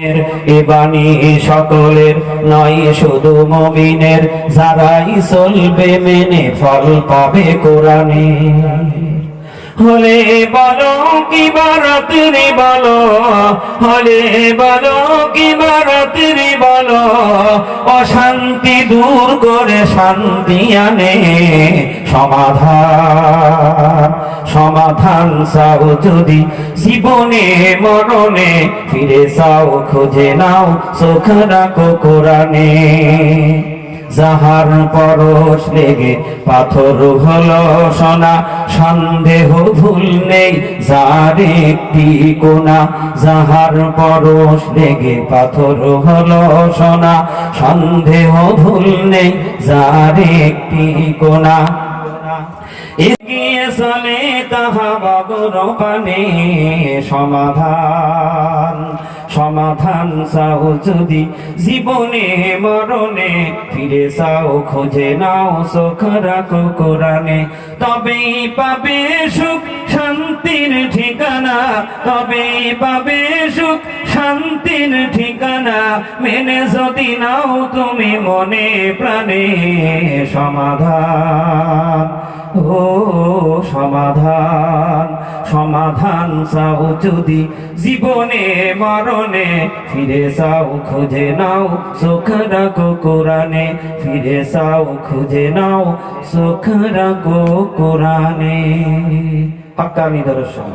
এ সকলের নয়, শুধু মমিনের। যারাই চলবে মেনে ফল পাবে কোরআনে। হলে বলো কি বারাতিরি বলো, হলে বলো কি বারাতিরি বলো, অশান্তি দূর করে শান্তি আনে সমাধান। সমাধান চাও যদি জীবনে, মরণে, ফিরে চাও, খুঁজে নাও, চোখ রাখো কোরআনে। যাহার পরশ লেগে পাথর হলো সোনা, সন্দেহ ভুল নেই যার একটি কোনা। যাহার পরশ লেগে পাথর হলো সোনা, সন্দেহ ভুল নেই যার একটি কোনা। চলে তাহা বাবুর পানে সমাধান সমাধান চাও যদি জীবনে, মরণে। ফিরে চাও, খোঁজে নাও, চোখ রাখো কোরআনে। তবেই পাবে সুখ, শান্তির ঠিকানা। তবেই পাবে সুখ, শান্তির ঠিকানা। মেনে যদি নাও তুমি মনে প্রাণে সমাধান ও সমাধান সমাধান চাও যদি জীবনে, মরণে, ফিরে চাও খুঁজে নাও, সুখ রাখো কোরআনে, ফিরে চাও খুঁজে নাও, সুখ রাখো কোরআনে। পাক্কা নিদর্শন